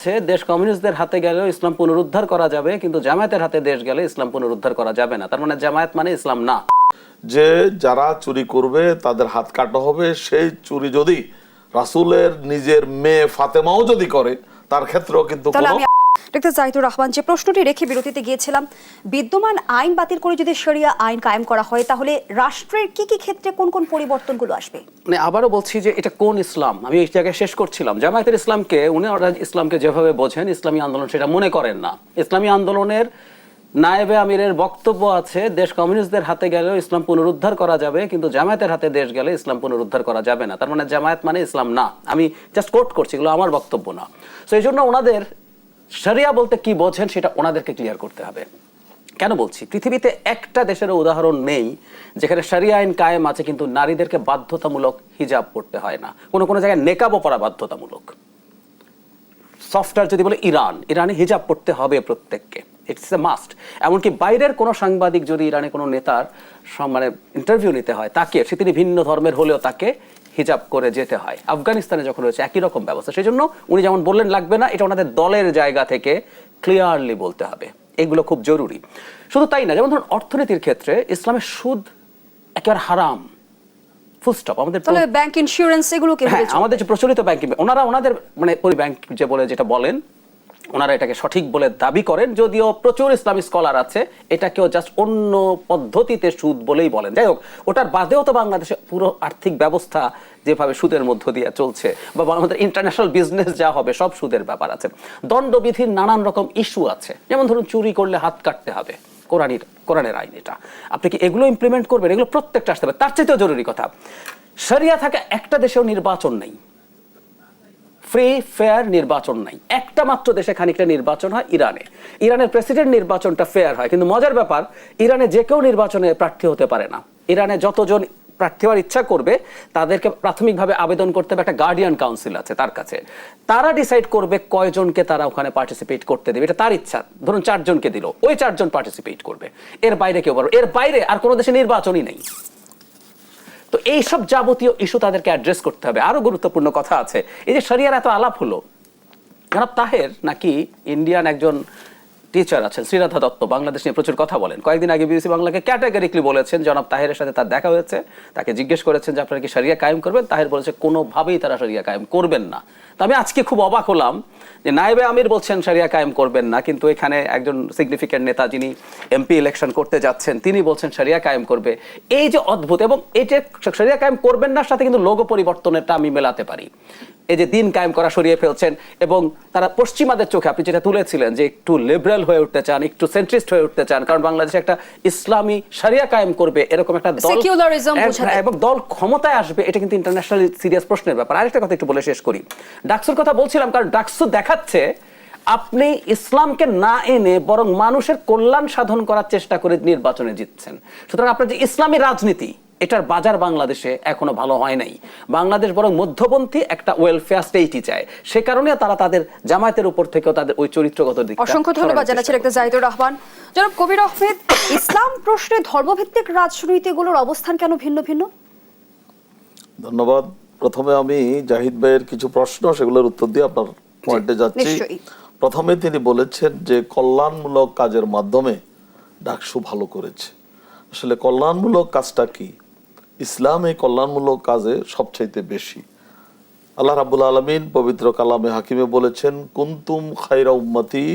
সে দেশ কমিউনিস্টদের হাতে গেলেও ইসলাম পুনরুদ্ধার করা যাবে কিন্তু জামায়াতের হাতে দেশ গেলে ইসলাম পুনরুদ্ধার করা যাবে না। তার মানে জামায়াত মানে ইসলাম না। যে যারা চুরি করবে তাদের হাত কাটা হবে। সেই চুরি যদি রাসুলের নিজের মেয়ে ফাতেমাও যদি করে তার ক্ষেত্রেও কিন্তু কোনো ডক্টর জাহিদুর রহমান, যে প্রশ্নটি রেখে বিরতিতে গিয়েছিলাম, বিদ্যমান আইন বাতিল করে যদি শরিয়া আইন কায়েম করা হয়, তাহলে রাষ্ট্রের কি কি ক্ষেত্রে কোন কোন পরিবর্তনগুলো আসবে? মানে আবারও বলছি যে এটা কোন ইসলাম? আমি এই জায়গায় শেষ করছিলাম। জামায়াতের ইসলামকে, উনি ওরা ইসলামকে যেভাবে বোঝেন, ইসলামী আন্দোলন সেটা মনে করেন না। ইসলামী আন্দোলনের নায়েবে আমিরের বক্তব্য আছে, দেশ কমিউনিস্টদের হাতে গেলেও ইসলাম পুনরুদ্ধার করা যাবে, কিন্তু জামায়াতের হাতে দেশ গেলে ইসলাম পুনরুদ্ধার করা যাবে না। তার মানে জামায়াত মানে ইসলাম না। আমি জাস্ট কোট করছি, এগুলো আমার বক্তব্য না। এই জন্য ওনাদের শরিয়া বলতে কি বোঝেন সেটা ওনাদেরকে ক্লিয়ার করতে হবে। কেন বলছি? পৃথিবীতে একটা দেশের উদাহরণ নেই যেখানে শরিয়া আইন কায়েম আছে কিন্তু নারীদেরকে বাধ্যতামূলক হিজাব পড়তে হয় না। কোনো কোনো জায়গায় নেকাবও পরা বাধ্যতামূলক। সফটওয়্যার যদি বলে ইরান, ইরানে হিজাব পড়তে হবে প্রত্যেককে। ইটস এ মাস্ট এমনকি বাইরের কোনো সাংবাদিক যদি ইরানে কোনো নেতার মানে ইন্টারভিউ নিতে হয়, তাকে, সে তিনি ভিন্ন ধর্মের হলেও তাকে হিজাব করে যেতে হয়। আফগানিস্তানে যখন রয়েছে একই রকম ব্যবস্থা সেই জন্য উনি যেমন বললেন লাগবে না এটা ওনাদের দলের জায়গা থেকে ক্লিয়ারলি বলতে হবে। এগুলো খুব জরুরি। শুধু তাই না যেমন ধরুন অর্থনীতির ক্ষেত্রে ইসলামের সুদ একেবারে হারাম। ফুলস্টপ আমাদের তাহলে ব্যাংক ইন্স্যুরেন্স এগুলো কি আমাদের যে প্রচলিত ব্যাংকিং ওনারা ওনাদের মানে ওই ব্যাংক যে বলে যেটা বলেন ওনারা এটাকে সঠিক বলে দাবি করেন, যদিও প্রচুর ইসলামী স্কলার আছে, এটাকেও জাস্ট অন্য পদ্ধতিতে সুদ বলেই বলেন। যাই হোক, ওটার বাদেও তো বাংলাদেশে পুরো আর্থিক ব্যবস্থা যেভাবে সুদের মধ্য দিয়ে চলছে, বা আমাদের ইন্টারন্যাশনাল বিজনেস যা হবে, সব সুদের ব্যাপার আছে। দণ্ডবিধির নানান রকম ইস্যু আছে। যেমন ধরুন, চুরি করলে হাত কাটতে হবে। কোরআনের কোরআনের আইন এটা। আপনি কি এগুলো ইমপ্লিমেন্ট করবেন? এগুলো প্রত্যেকটা আসতে হবে তার চাইতেও জরুরি কথা। শরিয়া থাকা একটা দেশেও নির্বাচন নেই। ফ্রি, ফেয়ার নির্বাচন নাই। একটা মাত্র দেশে খানিকটা নির্বাচন হয় ইরানে। ইরানের প্রেসিডেন্ট নির্বাচনটা ফেয়ার হয়, কিন্তু মজার ব্যাপার, ইরানে যে কেউ নির্বাচনে প্রার্থী হতে পারে না। ইরানে যতজন প্রার্থী হওয়ার ইচ্ছা করবে, তাদেরকে প্রাথমিকভাবে আবেদন করতে হবে একটা গার্ডিয়ান কাউন্সিল আছে তার কাছে। তারা ডিসাইড করবে কয়জনকে তারা ওখানে পার্টিসিপেট করতে দেবে। এটা তার ইচ্ছা। ধরুন চারজনকে দিল, ওই চারজন পার্টিসিপেট করবে। এর বাইরে কেউ পারবে এর বাইরে আর কোনো দেশে নির্বাচনই নেই। তো এইসব যাবতীয় ইস্যু তাদেরকে অ্যাড্রেস করতে হবে। আরও গুরুত্বপূর্ণ কথা আছে। এই যে শরিয়ার এত আলাপ হলো। জনাব তাহের নাকি ইন্ডিয়ান একজন টিচার আছেন শ্রীরাধা দত্ত, বাংলাদেশ নিয়ে প্রচুর কথা বলেন। কয়েকদিন আগে বিবিসি বাংলাকে ক্যাটাগরিকলি বলেছেন, জনাব তাহেরের সাথে তার দেখা হয়েছে। তাকে জিজ্ঞেস করেছেন যে আপনারা কি শরিয়া কায়েম করবেন? তাহের বলেছে, কোনোভাবেই তারা শরিয়া কায়েম করবেন না। তো আমি আজকে খুব অবাক হলাম যে নায়েবে আমির বলছেন, শরিয়া কায়েম করবেন না, কিন্তু এখানে একজন সিগনিফিকেন্ট নেতা যিনি এমপি ইলেকশন করতে যাচ্ছেন, তিনি বলছেন শরিয়া কায়েম করবে। এই যে অদ্ভুত, এবং এই যে শরিয়া কায়েম করবেন না, সাথে কিন্তু লোগো পরিবর্তনেরটা আমি মেলাতে পারি। এই যে দিন কায়েম করা সরিয়ে ফেলছেন এবং তারা পশ্চিমাদের চোখে আপনি যেটা তুলেছিলেন যে একটু লিবারেল হয়ে উঠতে চান একটু সেন্ট্রিস্ট হয়ে উঠতে চান কারণ বাংলাদেশে একটা ইসলামী সারিয়া কায়েম করবে এরকম একটা দল। এবং দল ক্ষমতায় আসবে এটা কিন্তু ইন্টারন্যাশনাল সিরিয়াস প্রশ্নের ব্যাপার আরেকটা কথা একটু বলে শেষ করি ডাকসুর কথা বলছিলাম কারণ ডাকসু দেখাচ্ছে আপনি ইসলামকে না এনে বরং মানুষের কল্যাণ সাধন করার চেষ্টা করে নির্বাচনে জিতছেন সুতরাং আপনার যে ইসলামী রাজনীতি এটার বাজার বাংলাদেশে এখনও ভালো হয় নাই। বাংলাদেশ বরং মধ্যপন্থী একটা ওয়েলফেয়ার স্টেটই চায়। সে কারণে তারা তাদের জামায়াতের উপর থেকেও তাদের ওই চরিত্রগত দিক অসংখ্য ধন্যবাদ জানাচ্ছি ডক্টর জাহিদুর রহমান। জনাব কবির আহমেদ ইসলাম প্রশ্নে ধর্মভিত্তিক রাজনীতিগুলোর অবস্থান কেন ভিন্ন ভিন্ন? ধন্যবাদ। প্রথমে আমি জাহিদ ভাইয়ের কিছু প্রশ্ন সেগুলোর উত্তর দিয়ে আপনার পয়েন্টে যাচ্ছি। প্রথমে তিনি বলেছেন যে কল্যাণমূলক কাজের মাধ্যমে ডাকসু ভালো করেছে। আসলে কল্যাণমূলক কাজটা কি? ইসলাম এই কল্যাণমূলক কাজে সবচাইতে বেশি। আল্লাহ রাবুল আলমিন পবিত্র কালামে হাকিমে বলেছেন, কুন্তুম খাইরা উম্মতি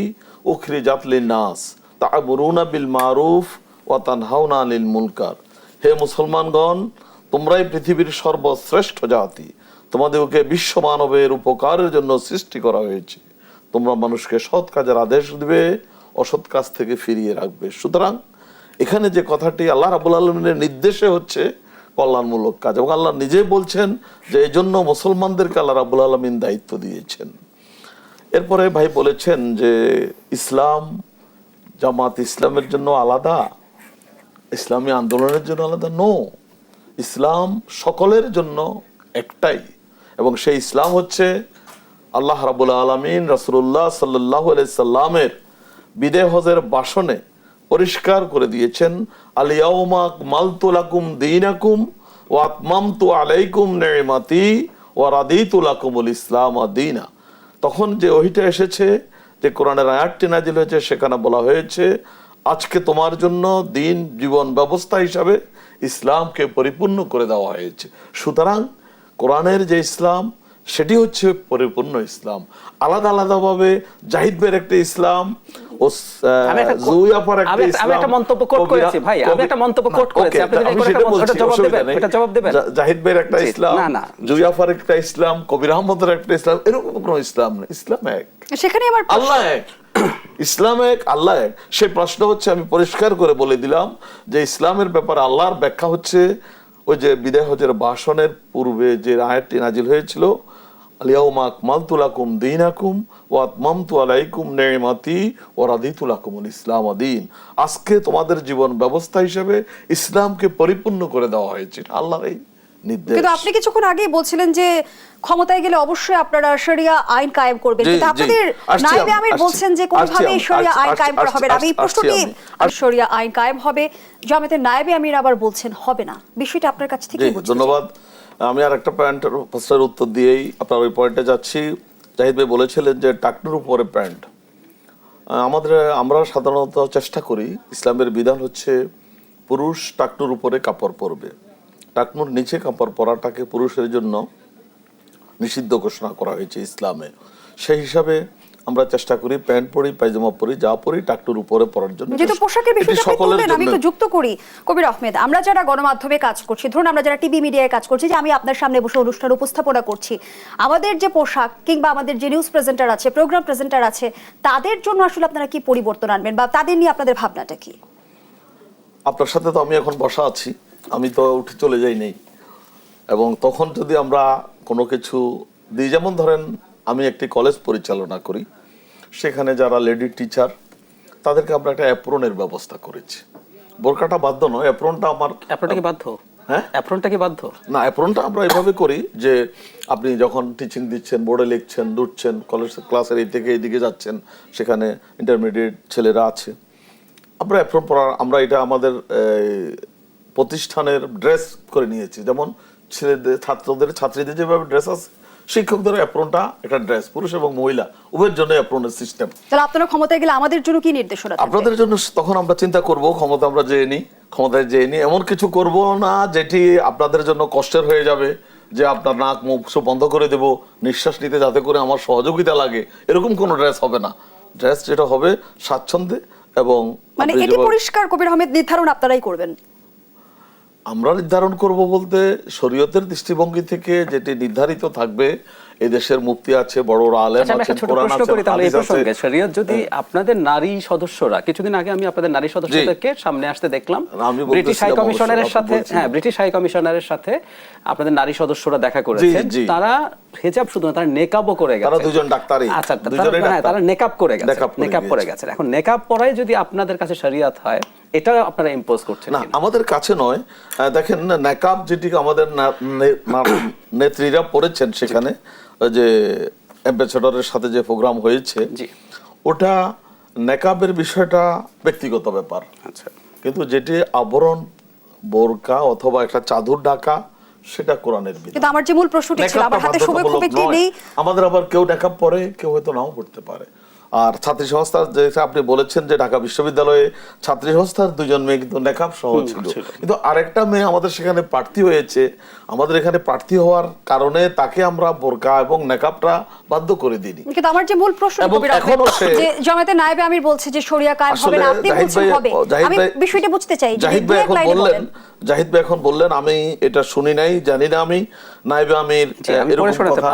উখরি জাতলি নাস তা'মুরুনা বিল মারুফ ওয়া তানহাউনা আনিল মুলকার হে মুসলমানগণ, তোমরাই পৃথিবীর সর্বশ্রেষ্ঠ জাতি। তোমাদেরকে বিশ্ব মানবের উপকারের জন্য সৃষ্টি করা হয়েছে। তোমরা মানুষকে সৎ কাজের আদেশ দিবে, অসৎ কাজ থেকে ফিরিয়ে রাখবে। সুতরাং এখানে যে কথাটি আল্লাহ রাবুল আলমিনের নির্দেশে হচ্ছে কল্যাণমূলক কাজ। এবং আল্লাহ নিজে বলছেন যে এই জন্য মুসলমানদেরকে আল্লাহ রাবুল আলমিন দায়িত্ব দিয়েছেন। এরপরে ভাই বলেছেন যে ইসলাম, জামাত ইসলামের জন্য আলাদা, ইসলামী আন্দোলনের জন্য আলাদা। নো ইসলাম সকলের জন্য একটাই। এবং সেই ইসলাম হচ্ছে আল্লাহ রাবুল আলমিন রাসুল্লাহ সাল্লাহ সাল্লামের বিদে হজের বাসনে পরিষ্কার করে দিয়েছেন আলিয়াউমা মালতুলাকুম দিনাকুম ও আতমামতু আলাইকুম নেমাতি ও রাদিতুলাকুমুল ইসলাম দিনা। তখন যে ওহিটা এসেছে, যে কোরআনের আয়াতটি নাজিল হয়েছে, সেখানে বলা হয়েছে, আজকে তোমার জন্য দিন জীবন ব্যবস্থা হিসাবে ইসলামকে পরিপূর্ণ করে দেওয়া হয়েছে। সুতরাং কোরআনের যে ইসলাম, সেটি হচ্ছে পরিপূর্ণ ইসলাম। আলাদা আলাদাভাবে জাহিদবের একটা ইসলাম আমি একটা- ইসলাম মন্তব্য quote করেছি, ভাই, আমি একটা মন্তব্য না, করেছি, আপনি যদি আমি কোনো সেটা একটা- বলছি, ওটা জবাব দেবেন, নেই। জবাব দেবেন? জাহিদ ভাইয়ের একটা ইসলাম না, না। জুই একটা ইসলাম কবির আহমদের একটা ইসলাম এরকম কোনো ইসলাম নেই ইসলাম এক সেখানে আমার প্রশ্ন- আল্লাহ এক ইসলাম এক আল্লাহ এক সেই প্রশ্ন হচ্ছে আমি পরিষ্কার করে বলে দিলাম যে ইসলামের ব্যাপারে আল্লাহর ব্যাখ্যা হচ্ছে ওই যে বিদায় হজের ভাষণের পূর্বে যে আয়াতটি নাজিল হয়েছিল আলিয়াউমা আকমালতু লাকুম দীনাকুম ওয়া আতমামতু আলাইকুম নি'মাতি ওয়া রাদিতু লাকুমুল ইসলাম দীন আজকে তোমাদের জীবন ব্যবস্থা হিসেবে ইসলামকে পরিপূর্ণ করে দেওয়া হয়েছে। আল্লাহর এই নির্দেশ। কিন্তু আপনি কিছুক্ষণ আগেই বলছিলেন যে ক্ষমতায় গেলে অবশ্যই আপনারা শরিয়া আইন কায়েম করবেন। কিন্তু আপনাদের নাইবে আমি, আমির বলছেন যে শরিয়া আইন কায়েম করা হবে না। আমি এই প্রশ্নটি শরিয়া আইন কায়েম হবে। জামাতের নায়েবে আমির আবার বলছেন হবে না। বিষয়টা আপনার কাছ থেকে ধন্যবাদ। আমি আর একটা পয়েন্টের প্রশ্নের উত্তর দিয়েই আপনার ওই পয়েন্টে যাচ্ছি। জাহিদ ভাই বলেছিলেন যে টাকনুর উপরে প্যান্ট। আমাদের, আমরা সাধারণত চেষ্টা করি, ইসলামের বিধান হচ্ছে পুরুষ টাকনুর উপরে কাপড় পরবে। টাকনুর নিচে কাপড় পরাটাকে পুরুষের জন্য নিষিদ্ধ ঘোষণা করা হয়েছে ইসলামে। সেই হিসাবে আমরা চেষ্টা করি প্যান্ট পরি পায়জামা পরি যা পরি টাকটুর উপরে পরার জন্য যেহেতু পোশাকের বিষয়টা সকলের আমি একটু যুক্ত করি। কবির আহমেদ আমরা যারা গণমাধ্যমে কাজ করছি ধরুন আমরা যারা টিভি মিডিয়ায় কাজ করছি যে আমি আপনার সামনে বসে অনুষ্ঠান উপস্থাপনা করছি আমাদের যে পোশাক কিংবা আমাদের যে নিউজ প্রেজেন্টার আছে প্রোগ্রাম প্রেজেন্টার আছে তাদের জন্য আসলে আপনারা কি পরিবর্তন আনবেন বা তাদের নিয়ে আপনাদের ভাবনাটা কি? আপনার সাথে তো আমি এখন বসা আছি আমি তো উঠে চলে যাই নেই। এবং তখন যদি আমরা কোনো কিছু দিই যেমন ধরেন আমি একটি কলেজ পরিচালনা করি সেখানে যারা লেডি টিচার তাদেরকে আমরা একটা অ্যাপ্রনের ব্যবস্থা করেছি। বোরকাটা বাধ্য নয় অ্যাপ্রনটা আমার অ্যাপ্রনটা কি বাধ্য? হ্যাঁ? অ্যাপ্রনটা কি বাধ্য? না অ্যাপ্রনটা আমরা এভাবে করি যে আপনি যখন টিচিং দিচ্ছেন বোর্ডে লিখছেন দুটছেন কলেজ ক্লাসের এই থেকে এইদিকে যাচ্ছেন সেখানে ইন্টারমিডিয়েট ছেলেরা আছে। আমরা অ্যাপ্রন পড়ার আমরা এটা আমাদের প্রতিষ্ঠানের ড্রেস করে নিয়েছি। যেমন ছেলেদের ছাত্রদের ছাত্রীদের যেভাবে ড্রেস আছে শিক্ষকদের অ্যাপ্রনটা একটা ড্রেস পুরুষ এবং মহিলা উভয়ের জন্য অ্যাপ্রনের সিস্টেম তাহলে আপনারা ক্ষমতায় গেলে আমাদের জন্য কি নির্দেশনা? আপনাদের জন্য তখন আমরা চিন্তা করব ক্ষমতা আমরা যেয়ে নিই ক্ষমতায় যেয়ে নিই। এমন কিছু করব না যেটি আপনাদের জন্য কষ্টের হয়ে যাবে যে আপনার নাক মুখ বন্ধ করে দেব নিঃশ্বাস নিতে যাতে করে আমার সহযোগিতা লাগে। এরকম কোনো ড্রেস হবে না। ড্রেস যেটা হবে স্বাচ্ছন্দ্যে এবং মানে এটি পরিষ্কার কবির আহমেদ নির্ধারণ আপনারাই করবেন। আমরা নির্ধারণ করব বলতে শরীয়তের দৃষ্টিভঙ্গি থেকে যেটি নির্ধারিত থাকবে এই দেশের মুক্তি আছে বড় আলেম আচ্ছা আছে কোরআন আছে আছে। প্রসঙ্গে। শরীয়ত যদি আপনাদের নারী সদস্যরা কিছুদিন আগে আমি আপনাদের নারী সদস্যদেরকে সামনে আসতে দেখলাম। ব্রিটিশ হাই কমিশনারের সাথে হ্যাঁ ব্রিটিশ হাই কমিশনারের সাথে আপনাদের নারী সদস্যরা দেখা করেছেন। তারা হেজাব শুধু না তারা নেকাবও করে গেছে। তারা দুজন ডাক্তারই। আচ্ছা তারা- হ্যাঁ, নেকাব করে গেছে নেকাব করে। গেছেন এখন নেকাব পরাই যদি আপনাদের কাছে শরিয়াত হয় এটা আপনারা ইম্পোজ করছেন না আমাদের কাছে নয়। দেখেন নাকাব যেটি আমাদের নেত্রীরা পড়েছেন সেখানে যে অ্যাম্বাসেডরের সাথে যে প্রোগ্রাম হয়েছে ওটা নেকাবের বিষয়টা ব্যক্তিগত ব্যাপার। আচ্ছা। কিন্তু যেটি আবরণ বোরকা অথবা একটা চাদর ঢাকা সেটা কোরআনের বিধান। কিন্তু আমার যে মূল প্রশ্নটি ছিল আমার হাতে সময় খুব একটি নেই। আমাদের আবার কেউ নেকাব পরে কেউ হয়তো নাও পড়তে পারে। আর ছাত্রী সংস্থার যেটা আপনি বলেছেন যে ঢাকা বিশ্ববিদ্যালয়ে ছাত্রী সংস্থার দুজন মেয়ে কিন্তু নেকাব সহ ছিল। কিন্তু আরেকটা মেয়ে আমাদের সেখানে প্রার্থী হয়েছে। আমাদের এখানে প্রার্থী হওয়ার কারণে তাকে আমরা বোরকা এবং নেকাবটা বাধ্য করে দিইনি। কিন্তু আমার যে মূল প্রশ্ন এখনও সে- যে জামাতে নায়েবে আমির বলছে যে শরিয়া কায়েম হবে না আপনি বলছেন হবে। আমি বিষয়টা বুঝতে চাই জাহিদ ভাই এখন বললেন জাহিদ ভাই এখন বললেন আমি এটা শুনি নাই জানি না আমি। নাইবে আমির আমি এরকম কথা।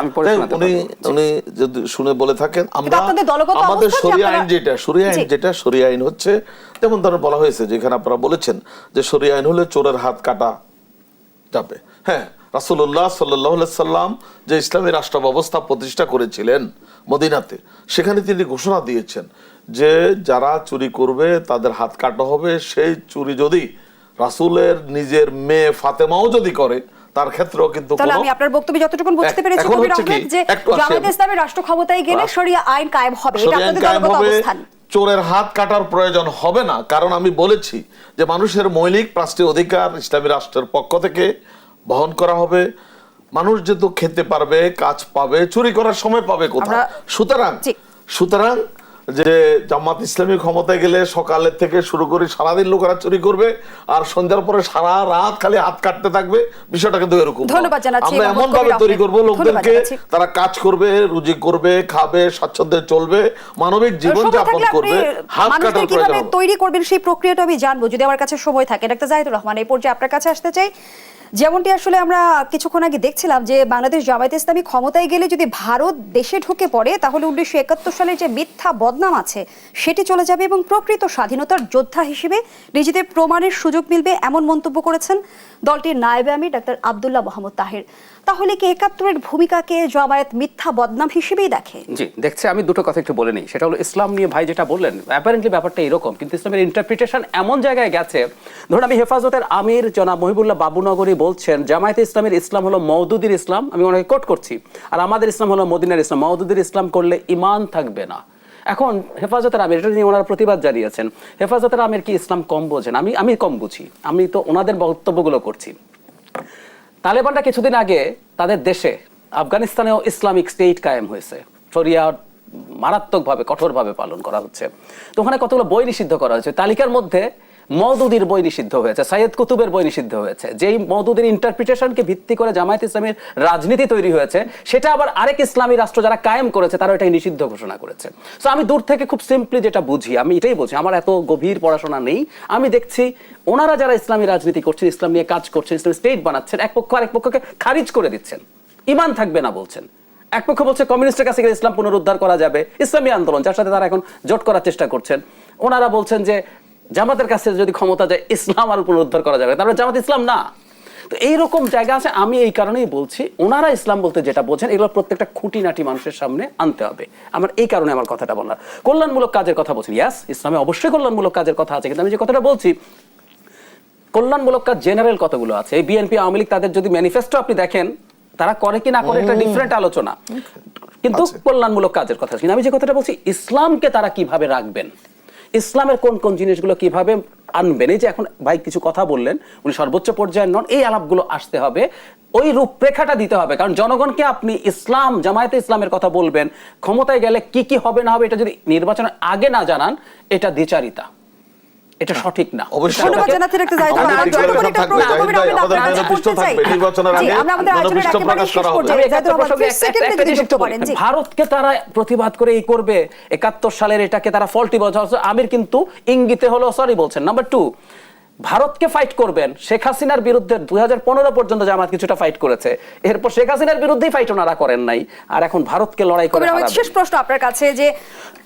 উনি উনি যদি শুনে বলে থাকেন আমরা আপনাদের দলগত আমাদের শরিয়া আইন যেটা শরিয়া আইন যেটা শরিয়া আইন হচ্ছে যেমন ধরেন বলা হয়েছে যেখানে আপনারা বলেছেন যে শরিয়া আইন হলে চোরের হাত কাটা যাবে। হ্যাঁ রাসুল্লাহ সাল্লাহ সাল্লাম যে ইসলামী রাষ্ট্র ব্যবস্থা প্রতিষ্ঠা করেছিলেন মদিনাতে সেখানে তিনি ঘোষণা দিয়েছেন যে যারা চুরি করবে তাদের হাত কাটা হবে। সেই চুরি যদি রাসূলের নিজের মেয়ে ফাতেমাও যদি করে তার ক্ষেত্রেও কিন্তু তাহলে আমি আপনার বক্তব্য যতটুকু বুঝতে পেরেছি কবির আহমেদ যে জামায়াত ইসলামের রাষ্ট্র ক্ষমতায় গেলে। শরিয়া আইন কায়েম হবে এটা আপনাদের দলগত অবস্থান। চোরের হাত কাটার প্রয়োজন হবে না। কারণ আমি বলেছি যে মানুষের মৌলিক পাঁচটি অধিকার ইসলামী রাষ্ট্রের পক্ষ থেকে বহন করা হবে। মানুষ যেহেতু খেতে পারবে কাজ পাবে চুরি করার সময় পাবে কোথায়? সুতরাং সুতরাং যে জামাত ইসলামী ক্ষমতায় গেলে সকালের থেকে শুরু করে সারাদিন লোকেরা চুরি করবে আর সন্ধ্যার পরে সারা রাত খালি হাত কাটতে থাকবে। বিষয়টা কিন্তু এরকম আমরা এমন ভাবে তৈরি। করব লোকদেরকে তারা কাজ করবে রুজি করবে খাবে স্বাচ্ছন্দ্যে চলবে মানবিক জীবন যাপন করবে হাত কাটার প্রয়োজন। তৈরি করবেন সেই প্রক্রিয়াটা আমি জানব যদি আমার কাছে সময় থাকে। ডাক্তার জাহিদুর রহমান এই পর্যায়ে আপনার কাছে আসতে চাই। যেমনটি আসলে আমরা কিছুক্ষণ আগে দেখছিলাম যে বাংলাদেশ জামায়াত ইসলামী ক্ষমতায় গেলে যদি ভারত দেশে ঢুকে পড়ে, তাহলে উনিশশো একাত্তর সালে যে মিথ্যা বদনাম আছে, সেটি চলে যাবে এবং প্রকৃত স্বাধীনতার যোদ্ধা হিসেবে নিজেদের প্রমাণের সুযোগ মিলবে, এমন মন্তব্য করেছেন দলটির নায়বে আমি ডাক্তার আবদুল্লাহ মোহাম্মদ তাহের। তাহলে কি একাত্তরের ভূমিকাকে জামায়াত মিথ্যা বদনাম হিসেবেই দেখে? জি, দেখছে, আমি দুটো কথা একটু বলে নিই। সেটা হলো ইসলাম নিয়ে ভাই যেটা বললেন অ্যাপারেন্টলি ব্যাপারটা এরকম, কিন্তু ইসলামের ইন্টারপ্রিটেশন এমন জায়গায় গেছে। ধরুন, আমি হেফাজতের আমির জনাব মহিবুল্লাহ বাবুনগরী বলছেন, জামায়াতে ইসলামের ইসলাম হলো মওদুদির ইসলাম, আমি ওনাকে কোট করছি, আর আমাদের ইসলাম হলো মদিনার ইসলাম, মওদুদির ইসলাম করলে ইমান থাকবে না। এখন হেফাজতের আমির, এটা নিয়ে ওনারা প্রতিবাদ জানিয়েছেন, হেফাজতের আমির কি ইসলাম কম বোঝেন? আমি আমি কম বুঝি, আমি তো ওনাদের বক্তব্যগুলো করছি। তালেবানরা কিছুদিন আগে তাদের দেশে আফগানিস্তানেও ইসলামিক স্টেট কায়েম হয়েছে। শরিয়া মারাত্মকভাবে, কঠোরভাবে পালন করা হচ্ছে। তো ওখানে কতগুলো বই নিষিদ্ধ করা হয়েছে? তালিকার মধ্যে মওদুদির বই নিষিদ্ধ হয়েছে, সাইয়েদ কুতুবের বই নিষিদ্ধ হয়েছে। যেই মওদুদির ইন্টারপ্রিটেশনকে ভিত্তি করে জামায়াত ইসলামের রাজনীতি তৈরি হয়েছে, সেটা আবার আরেক ইসলামী রাষ্ট্র যারা কায়েম করেছে তারা এটাই নিষিদ্ধ ঘোষণা করেছে। তো আমি দূর থেকে খুব সিম্পলি যেটা বুঝি, আমি এটাই বুঝি, আমার এত গভীর পড়াশোনা নেই। আমি দেখছি ওনারা যারা ইসলামী রাজনীতি করছেন, ইসলাম নিয়ে কাজ করছেন, ইসলাম স্টেট বানাচ্ছেন, এক পক্ষ আরেক পক্ষকে খারিজ করে দিচ্ছেন। ইমান থাকবে না বলছেন। এক পক্ষ বলছে, কমিউনিস্টের কাছে গেলে ইসলাম পুনরুদ্ধার করা যাবে। ইসলামী আন্দোলন, যার সাথে তারা এখন জোট করার চেষ্টা করছেন। ওনারা বলছেন যে জামাতের কাছে যদি ক্ষমতা যায় ইসলাম আর পুনরুদ্ধার করা যাবে তারপরে জামাত ইসলাম না। তো এইরকম জায়গা আছে আমি এই কারণেই বলছি ওনারা ইসলাম বলতে যেটা বোঝেন এগুলো প্রত্যেকটা খুঁটিনাটি মানুষের সামনে আনতে হবে। আমার এই কারণে আমার কথাটা বলার। কল্যাণমূলক কাজের কথা বলছি। ইয়াস ইসলামে অবশ্যই কল্যাণমূলক কাজের কথা আছে কিন্তু আমি যে কথাটা বলছি কল্যাণমূলক কাজ জেনারেল কতগুলো আছে? এই বিএনপি আওয়ামী লীগ তাদের যদি ম্যানিফেস্টো আপনি দেখেন তারা করে কি না করে একটা ডিফারেন্ট আলোচনা। কিন্তু আছে। কল্যাণমূলক কাজের কথা কিন্তু আমি যে কথাটা বলছি ইসলামকে তারা কীভাবে রাখবেন? ইসলামের কোন কোন জিনিসগুলো কীভাবে আনবেন? এই যে এখন ভাই কিছু কথা বললেন, উনি সর্বোচ্চ পর্যায়ের নন, এই আলাপগুলো আসতে হবে। ওই রূপরেখাটা দিতে হবে, কারণ জনগণকে আপনি ইসলাম, জামায়াতে ইসলামের কথা বলবেন, ক্ষমতায় গেলে কি কি হবে না হবে এটা যদি নির্বাচনের আগে না জানান, এটা দ্বিচারিতা। এটা সঠিক না। অবশ্যই। ধন্যবাদ প্রশ্ন চাই। নির্বাচনের আগে আমরা আমাদের একেবারে শেষ প্রসঙ্গে একটা- যুক্ত করেন, জি। ভারতকে তারা প্রতিবাদ করে এই করবে। একাত্তর সালের এটাকে তারা ফল্টি বলছে। আমির কিন্তু ইঙ্গিতে হলো সরি বলছেন। নাম্বার টু ভারতকে ফাইট করবেন। শেখ হাসিনার বিরুদ্ধে দুই হাজার পনেরো পর্যন্ত জামাত কিছুটা ফাইট করেছে। এরপর শেখ হাসিনার বিরুদ্ধেই ফাইট ওনারা করেন নাই। আর এখন ভারতকে লড়াই করে। শেষ প্রশ্ন আপনার কাছে যে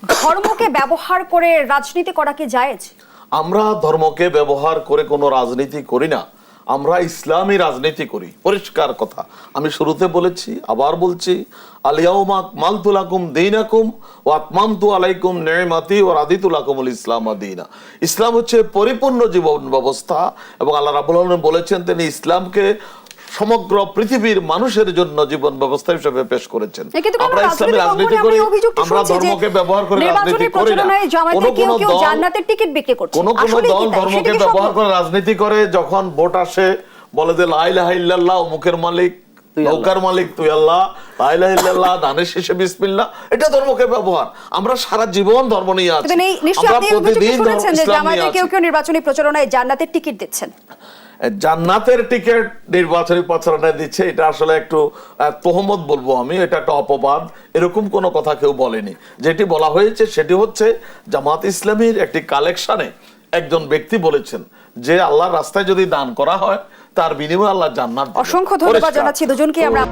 ধর্মকে ব্যবহার করে রাজনীতি করা কি জায়েজ? আমরা ধর্মকে ব্যবহার করে কোনো রাজনীতি করি না, আমরা ইসলামী রাজনীতি করি। পরিষ্কার কথা। আমি শুরুতে বলেছি, আবার বলছি আলিয়াউমা মালতুলাকুম দিনাকুম ও আতমামতু আলাইকুম নেমাতি ও রাদিতুলাকুমুল ইসলাম দিনা। ইসলাম হচ্ছে পরিপূর্ণ জীবন ব্যবস্থা এবং আল্লাহ রাবুল বলেছেন, তিনি ইসলামকে সমগ্র পৃথিবীর মানুষের জন্য জীবন ব্যবস্থা হিসেবে পেশ করেছেন। এ কিন্তু কোনো আমরা ইসলামী রাজনীতি করি আমরা ধর্মকে ব্যবহার করে রাজনীতি করি না। কোনো কোনো দল জান্নাতের টিকিট কোন কোন দল ধর্মকে ব্যবহার করে রাজনীতি করে যখন ভোট আসে বলে যে লাইলাহ ইল্লাল্লাহ মুখের মালিক নৌকার মালিক তুই আল্লাহ। লাইলাহ ইল্লাল্লাহ ধানের শেষে বিসমিল্লাহ। এটা ধর্মকে ব্যবহার। আমরা সারা জীবন ধর্ম নিয়ে আছি। আমরা প্রতিদিন ধর্ম- ইসলাম নিয়ে আছি। কেউ কেউ নির্বাচনী প্রচারণায় জান্নাতের টিকিট দিচ্ছেন। জান্নাতের টিকিট নির্বাচনী প্রচারণায় দিচ্ছে। এটা আসলে একটু তোহমত বলব আমি এটা একটা অপবাদ। এরকম কোনো কথা কেউ বলেনি। যেটি বলা হয়েছে সেটি হচ্ছে জামাত ইসলামীর একটি কালেকশানে একজন ব্যক্তি বলেছেন যে আল্লাহর রাস্তায় যদি দান করা হয় তার বিনিময়ে আল্লাহ জান্নাত। অসংখ্য ধন্যবাদ জানাচ্ছি দুজনকে। আমরা